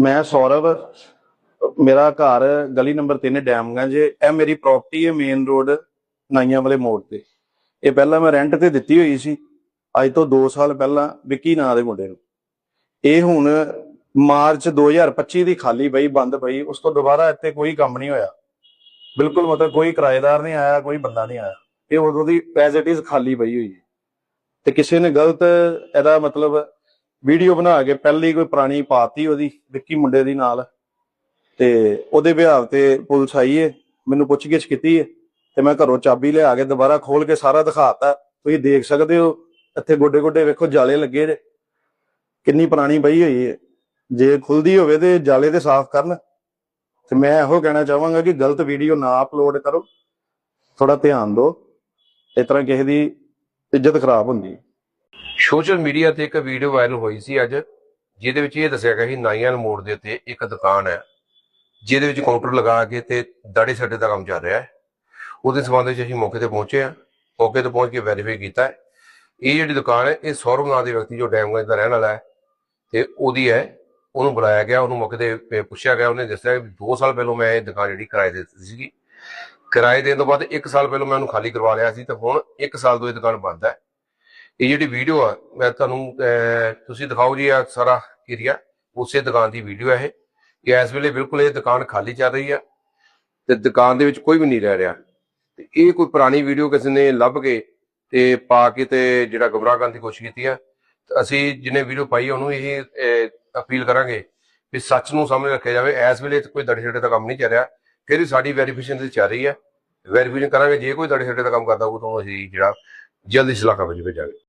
ਮੈਂ ਸੌਰਵ, ਮੇਰਾ ਘਰ ਗਲੀ ਨੰਬਰ 3 ਡੈਮਗੰਜ, ਇਹ ਮੇਰੀ ਪ੍ਰਾਪਰਟੀ ਹੈ ਮੇਨ ਰੋਡ ਨਾਈਆਂ ਵਾਲੇ ਮੋੜ ਤੇ। ਇਹ ਪਹਿਲਾਂ ਮੈਂ ਰੈਂਟ ਤੇ ਦਿੱਤੀ ਹੋਈ ਸੀ, ਅੱਜ ਤੋਂ 2 ਸਾਲ ਪਹਿਲਾਂ ਵਿੱਕੀ ਨਾਂ ਦੇ ਮੁੰਡੇ ਨੂੰ। ਇਹ ਹੁਣ ਮਾਰਚ 2025 ਦੀ ਖਾਲੀ ਪਈ, ਬੰਦ ਪਈ, ਉਸ ਤੋਂ ਦੁਬਾਰਾ ਇੱਥੇ ਕੋਈ ਕੰਮ ਨਹੀਂ ਹੋਇਆ। ਬਿਲਕੁਲ ਮਤਲਬ ਕੋਈ ਕਿਰਾਏਦਾਰ ਨਹੀਂ ਆਇਆ, ਕੋਈ ਬੰਦਾ ਨਹੀਂ ਆਇਆ। ਇਹ ਉਦੋਂ ਦੀ ਐਜ਼ ਇਟ ਇਜ਼ ਖਾਲੀ ਪਈ ਹੋਈ ਹੈ। ਤੇ ਕਿਸੇ ਨੇ ਗਲਤ ਇਹਦਾ ਮਤਲਬ ਵੀਡੀਓ ਬਣਾ ਕੇ ਪਹਿਲੀ ਕੋਈ ਪੁਰਾਣੀ ਪਾਤੀ ਉਹਦੀ, ਵਿੱਕੀ ਮੁੰਡੇ ਦੀ ਨਾਲ। ਤੇ ਉਹਦੇ ਵਿਆਹ ਤੇ ਪੁਲਿਸ ਆਈ ਏ, ਮੈਨੂੰ ਪੁੱਛਗਿੱਛ ਕੀਤੀ ਏ, ਤੇ ਮੈਂ ਘਰੋਂ ਚਾਬੀ ਲਿਆ ਕੇ ਦੁਬਾਰਾ ਖੋਲ ਕੇ ਸਾਰਾ ਦਿਖਾਤਾ। ਤੁਸੀਂ ਦੇਖ ਸਕਦੇ ਹੋ, ਇੱਥੇ ਗੋਡੇ ਗੋਡੇ ਵੇਖੋ, ਜਾਲੇ ਲੱਗੇ ਨੇ। ਕਿੰਨੀ ਪੁਰਾਣੀ ਪਈ ਹੋਈ ਏ। ਜੇ ਖੁੱਲਦੀ ਹੋਵੇ ਤੇ ਜਾਲੇ ਤੇ ਸਾਫ਼ ਕਰਨ। ਤੇ ਮੈਂ ਇਹੋ ਕਹਿਣਾ ਚਾਹਾਂਗਾ ਕਿ ਗਲਤ ਵੀਡੀਓ ਨਾ ਅਪਲੋਡ ਕਰੋ। ਥੋੜਾ ਧਿਆਨ ਦਿਓ। ਇਸ ਤਰ੍ਹਾਂ ਕਿਸੇ ਦੀ ਇੱਜ਼ਤ ਖਰਾਬ ਹੁੰਦੀ ਹੈ ਸੋਸ਼ਲ ਮੀਡੀਆ ਤੇ ਇੱਕ ਵੀਡੀਓ ਵਾਇਰਲ ਹੋਈ ਸੀ ਅੱਜ, ਜਿਹਦੇ ਵਿੱਚ ਇਹ ਦੱਸਿਆ ਗਿਆ ਸੀ ਨਾਈਆਂ ਮੋੜ ਦੇ ਉੱਤੇ ਇੱਕ ਦੁਕਾਨ ਹੈ, ਜਿਹਦੇ ਵਿੱਚ ਕਾਊਂਟਰ ਲਗਾ ਕੇ ਤੇ ਦਾੜੇ ਸੱਟੇ ਦਾ ਕੰਮ ਚੱਲ ਰਿਹਾ ਹੈ। ਉਹਦੇ ਸਬੰਧ ਵਿੱਚ ਅਸੀਂ ਮੌਕੇ ਤੇ ਪਹੁੰਚੇ ਹਾਂ, ਮੌਕੇ ਤੇ ਪਹੁੰਚ ਕੇ ਵੈਰੀਫਾਈ ਕੀਤਾ ਇਹ ਜਿਹੜੀ ਦੁਕਾਨ ਹੈ, ਇਹ ਸੌਰਵ ਨਾਂ ਦੇ ਵਿਅਕਤੀ ਜੋ ਡੈਮਗੰਜ ਦਾ ਰਹਿਣ ਵਾਲਾ ਹੈ, ਤੇ ਉਹਦੀ ਹੈ, ਉਹਨੂੰ ਬੁਲਾਇਆ ਗਿਆ, ਉਹਨੂੰ ਮੌਕੇ ਤੇ ਪ- ਪੁੱਛਿਆ ਗਿਆ, ਉਹਨੇ ਦੱਸਿਆ ਕਿ 2 ਸਾਲ ਪਹਿਲਾਂ ਮੈਂ ਇਹ ਦੁਕਾਨ ਜਿਹੜੀ ਕਿਰਾਏ ਤੇ ਦਿੱਤੀ ਸੀਗੀ। ਕਿਰਾਏ ਦੇਣ ਤੋਂ ਬਾਅਦ 1 ਸਾਲ ਪਹਿਲਾਂ ਮੈਂ ਉਹਨੂੰ ਖਾਲੀ ਕਰਵਾ ਲਿਆ ਸੀ, ਤੇ ਹੁਣ 1 ਸਾਲ ਤੋਂ ਇਹ ਦੁਕਾਨ ਬੰਦ ਹੈ। ਇਹ ਜਿਹੜੀ ਵੀਡੀਓ ਆ, ਮੈਂ ਤੁਹਾਨੂੰ ਤੁਸੀਂ ਦਿਖਾਓ ਜੀ ਆ ਸਾਰਾ ਏਰੀਆ ਉਸੇ ਦੁਕਾਨ ਦੀ ਵੀਡੀਓ ਹੈ ਇਹ। ਇਸ ਵੇਲੇ ਬਿਲਕੁਲ ਇਹ ਦੁਕਾਨ ਖਾਲੀ ਚੱਲ ਰਹੀ ਆ ਤੇ ਦੁਕਾਨ ਦੇ ਵਿੱਚ ਕੋਈ ਵੀ ਨਹੀਂ ਰਹਿ ਰਿਹਾ। ਤੇ ਇਹ ਕੋਈ ਪੁਰਾਣੀ ਵੀਡੀਓ ਕਿਸੇ ਨੇ ਲੱਭ ਕੇ ਤੇ ਪਾ ਕੇ ਤੇ ਜਿਹੜਾ ਗੁੰਮਰਾਹ ਕਰਨ ਦੀ ਕੋਸ਼ਿਸ਼ ਕੀਤੀ ਆ ਅਸੀਂ ਜਿਹਨੇ ਵੀਡੀਓ ਪਾਈ ਉਹਨੂੰ ਇਹ ਅਪੀਲ ਕਰਾਂਗੇ ਵੀ ਸੱਚ ਨੂੰ ਸਾਹਮਣੇ ਰੱਖਿਆ ਜਾਵੇ। ਇਸ ਵੇਲੇ ਕੋਈ ਦੜੇ ਛੱਡੇ ਦਾ ਕੰਮ ਨਹੀਂ ਚੱਲ ਰਿਹਾ। ਫਿਰ ਸਾਡੀ ਵੈਰੀਫਿਕੇਸ਼ਨ ਤੇ ਚੱਲ ਰਹੀ ਹੈ ਵੈਰੀਫਿਕੇਸ਼ਨ ਕਰਾਂਗੇ। ਜੇ ਕੋਈ ਦੜੇ ਛੱਡੇ ਦਾ ਕੰਮ ਕਰਦਾ ਉਹ ਤੋਂ ਅਸੀਂ ਜਿਹੜਾ ਜਲਦੀ ਸਲਾਖਾ ਵਿੱਚ ਭੇਜਾਂਗੇ।